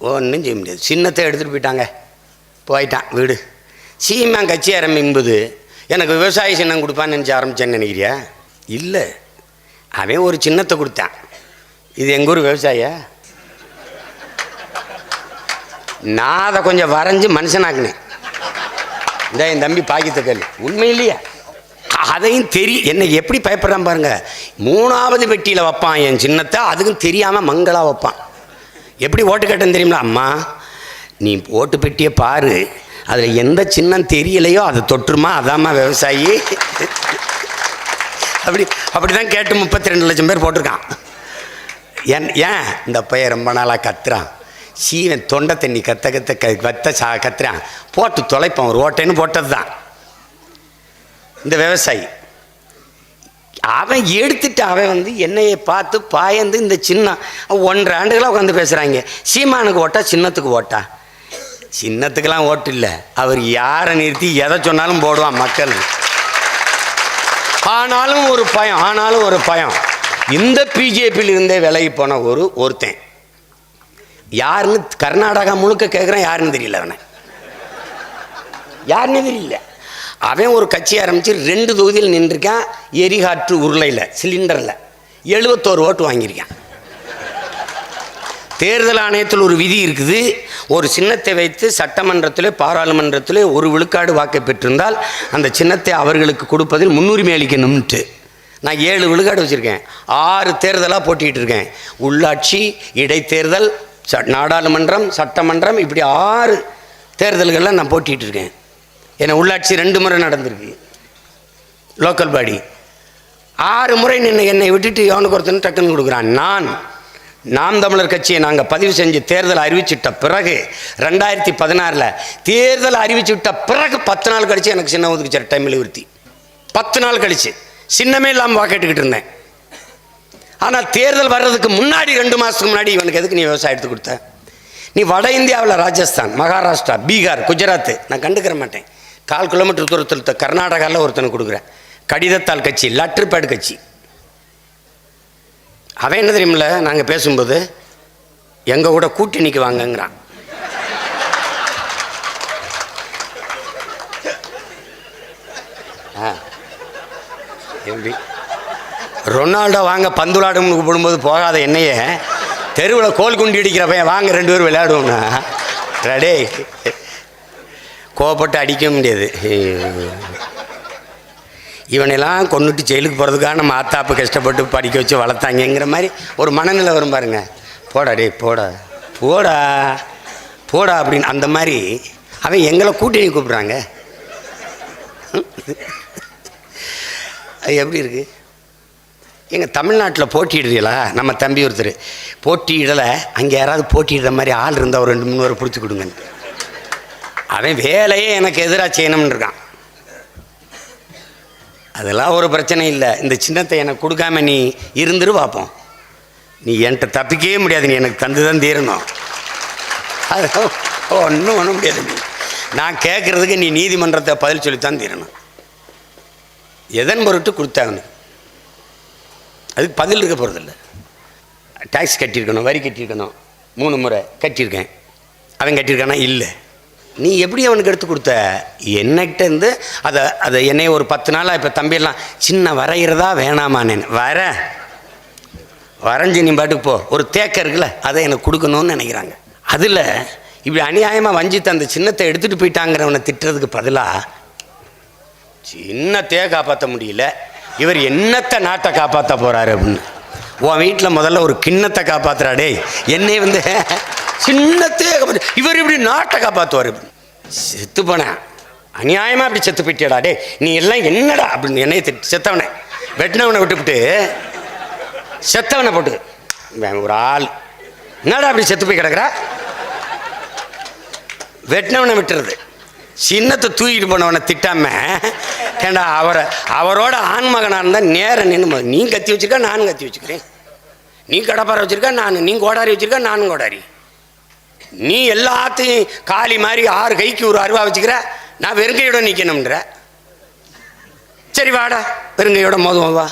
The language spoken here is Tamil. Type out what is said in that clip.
ஒன்றும் செய்ய முடியாது. சின்னத்தை எடுத்துகிட்டு போயிட்டாங்க. போயிட்டான் வீடு. சீமான் கட்சி ஆரம்பிக்கும்போது எனக்கு விவசாய சின்னம் கொடுப்பான்னு நினச்சி ஆரம்பிச்சேன்னு நினைக்கிறியா? இல்லை. அவன் ஒரு சின்னத்தை கொடுத்தான். இது எங்கள் ஊர் விவசாய? நான் அதை கொஞ்சம் வரைஞ்சி மனுஷனாக்குனேன். இந்த என் தம்பி பாக்கித்தக்கல் உண்மை இல்லையா? அதையும் தெரி என்னை எப்படி பயப்படுறான் பாருங்க. மூணாவது பெட்டியில் வைப்பான் என் சின்னத்தை அதுக்கும் தெரியாமல் மங்களாக வைப்பான். எப்படி ஓட்டு கேட்டேன்னு தெரியுமா அம்மா? நீ ஓட்டு பெட்டியை பாரு. அதில் எந்த சின்னம் தெரியலையோ அதை தொற்றுமா அதாம்மா விவசாயி. அப்படி அப்படி தான் கேட்டு முப்பத்தி ரெண்டு லட்சம் பேர் போட்டிருக்கான். ஏன் ஏன்? இந்த பையன் ரொம்ப நாளாக கத்துறான். சீவன் தொண்டை தண்ணி கத்த கத்த க கத்த சா கத்துறான். போட்டு தொலைப்பான். ஒரு ஓட்டைன்னு போட்டது தான் இந்த விவசாயி. அவன் எடுத்துட்டு அவன் வந்து என்னையை பார்த்து பாயந்து இந்த சின்ன ஒன்றரை ஆண்டுகளாக உட்காந்து பேசுகிறாங்க சீமானுக்கு ஓட்டா சின்னத்துக்கு ஓட்டா? சின்னத்துக்கெல்லாம் ஓட்டு இல்லை. அவர் யாரை நிறுத்தி எதை சொன்னாலும் போடுவான் மக்கள். ஆனாலும் ஒரு பயம் ஆனாலும் ஒரு பயம். இந்த பிஜேபியில் இருந்தே விலகி போன ஒரு ஒருத்தன். யாருன்னு கர்நாடகா முழுக்க கேட்குறேன் யாருன்னு தெரியல அவனை. யாருன்னு தெரியல. அவன் ஒரு கட்சி ஆரம்பித்து ரெண்டு தொகுதியில் நின்றுருக்கான் எரிகாற்று உருளையில் சிலிண்டரில். எழுபத்தோரு ஓட்டு வாங்கியிருக்கான். தேர்தல் ஆணையத்தில் ஒரு விதி இருக்குது. ஒரு சின்னத்தை வைத்து சட்டமன்றத்தில் பாராளுமன்றத்தில் ஒரு விழுக்காடு வாக்கை பெற்றிருந்தால் அந்த சின்னத்தை அவர்களுக்கு கொடுப்பதில் முன்னுரிமை அளிக்கணும்ட்டு நான் ஏழு விழுக்காடு வச்சுருக்கேன். ஆறு தேர்தலாக போட்டிகிட்டு இருக்கேன். உள்ளாட்சி இடைத்தேர்தல் ச நாடாளுமன்றம் சட்டமன்றம் இப்படி ஆறு தேர்தல்களில் நான் போட்டிகிட்டு இருக்கேன். ஏன்னா உள்ளாட்சி ரெண்டு முறை நடந்திருக்கு. லோக்கல் பாடி ஆறு முறை நின்று என்னை விட்டுட்டு எவனுக்கு ஒருத்தன் டக்குன்னு கொடுக்குறான். நான் நாம் தமிழர் கட்சியை நாங்கள் பதிவு செஞ்சு தேர்தல் அறிவிச்சிட்ட பிறகு ரெண்டாயிரத்தி பதினாறில் தேர்தல் அறிவிச்சுட்ட பிறகு பத்து நாள் கழித்து எனக்கு சின்ன ஒதுக்குச்சார் டைம் விருத்தி பத்து நாள் கழிச்சு. சின்னமே இல்லாமல் வாக்கெட்டுக்கிட்டு இருந்தேன். ஆனால் தேர்தல் வர்றதுக்கு முன்னாடி ரெண்டு மாதத்துக்கு முன்னாடி இவனுக்கு எதுக்கு நீ விவசாயத்துக்கு கொடுத்த? நீ வட இந்தியாவில் ராஜஸ்தான் மகாராஷ்டிரா பீகார் குஜராத் நான் கண்டுக்கிற மாட்டேன். கால் கிலோமீட்டர் தூரத்தில் கர்நாடகாவில் ஒருத்தனுக்கு கொடுக்குறேன். கடிதத்தால் கட்சி லெட்ரு பேட் கட்சி. அவன் என்ன தெரியுமில்ல நாங்கள் பேசும்போது எங்கள் கூட கூட்டணிக்கு வாங்கங்கிறான் ஆ. எப்படி? ரொனால்டோ வாங்க பந்து விளாடும்னு கூப்பிடும்போது போகாத என்னையே தெருவில் கோல் குண்டி அடிக்கிற பையன் வாங்க ரெண்டு பேரும் விளையாடுவோம்னா? ரெடே. கோவப்பட்டு அடிக்க முடியாது. இவனெல்லாம் கொண்டுட்டு ஜெயிலுக்கு போகிறதுக்காக நம்ம ஆத்தாப்பு கஷ்டப்பட்டு படிக்க வச்சு வளர்த்தாங்கங்கிற மாதிரி ஒரு மனநிலை வரும் பாருங்க. போடா டே போடா போடா போடா அப்படின்னு அந்த மாதிரி அவன் எங்களை கூட்டணி கூப்பிட்றாங்க. அது எப்படி இருக்குது எங்கள் தமிழ்நாட்டில் போட்டியிடுறீங்களா? நம்ம தம்பி ஒருத்தர். போட்டியிடலை அங்கே யாராவது போட்டியிடுற மாதிரி ஆள் இருந்தால் ஒரு ரெண்டு மூணு பேரை பிடிச்சி கொடுங்கன்னு. அவன் வேலையே எனக்கு எதிராக செய்யணும்னு இருக்கான். அதெல்லாம் ஒரு பிரச்சனை இல்லை. இந்த சின்னத்தை எனக்கு கொடுக்காம நீ இருந்துரு பார்ப்போம் நீ என்கிட்ட தப்பிக்கவே முடியாது. நீ எனக்கு தந்து தான் தீரணும். அது ஒன்றும் ஒன்றும் முடியாது நீ. நான் கேட்குறதுக்கு நீ நீதிமன்றத்தை பதில் சொல்லித்தான் தீரணும். எதன் பொருட்டு கொடுத்தாங்கன்னு அதுக்கு பதில் இருக்க போகிறதில்ல டேக்ஸ் கட்டியிருக்கணும் வரி கட்டியிருக்கணும். மூணு முறை கட்டியிருக்கேன். அவன் கட்டியிருக்கானா? இல்லை. நீ எப்படி அவனுக்கு எடுத்து கொடுத்த? என்னகிட்ட இருந்து அதை அதை என்னை ஒரு பத்து நாளாக இப்போ தம்பியெல்லாம் சின்ன வரைகிறதா வேணாமான்னு வர. வரைஞ்சி நீ பாட்டுக்கு போ. ஒரு தேக்க இருக்குல்ல அதை எனக்கு கொடுக்கணும்னு நினைக்கிறாங்க. அதில் இப்படி அநியாயமாக வஞ்சித்து அந்த சின்னத்தை எடுத்துகிட்டு போயிட்டாங்கிறவனை திட்டுறதுக்கு பதிலாக சின்னத்தையே காப்பாற்ற முடியல. இவர் என்னத்தை நாட்டை காப்பாற்ற போகிறாரு அப்படின்னு. உன் வீட்டில் முதல்ல ஒரு கிண்ணத்தை காப்பாற்றுறாடே என்னை வந்து சின்னத்தையே இவர் இப்படி நாட்டை காப்பாற்றுவார் செத்து போனேன் அநியாயமாக அப்படி செத்து போயிட்டியடா. டே நீ எல்லாம் என்னடா அப்படின்னு என்னைய திட்டு செத்தவனை. வெட்டினவனை விட்டுவிட்டு செத்தவனை போட்டு. ஒரு ஆள். என்னடா அப்படி செத்து போய் கிடக்குறா? வெட்டினவனை விட்டுறது. சின்னத்தை தூக்கிட்டு போனவனை திட்டாம ஏண்டா அவரை அவரோட ஆண்மகனாக இருந்தால் நேரம் நின்று நீ கத்தி வச்சிருக்க நானும் கத்தி வச்சுக்கிறேன் நீ கடப்பாரை வச்சிருக்க நான் நீ கோடாரி வச்சுருக்க நானும் கோடாரி. நீ எல்லாத்தையும் காலி மாதிரி ஆறு கைக்கு ஒரு அருவா வச்சுக்கிற நான் வெறுங்கையோட நிற்கணும்ன்ற சரி வாடா வெறுங்கையோட மோதுவோம் வா.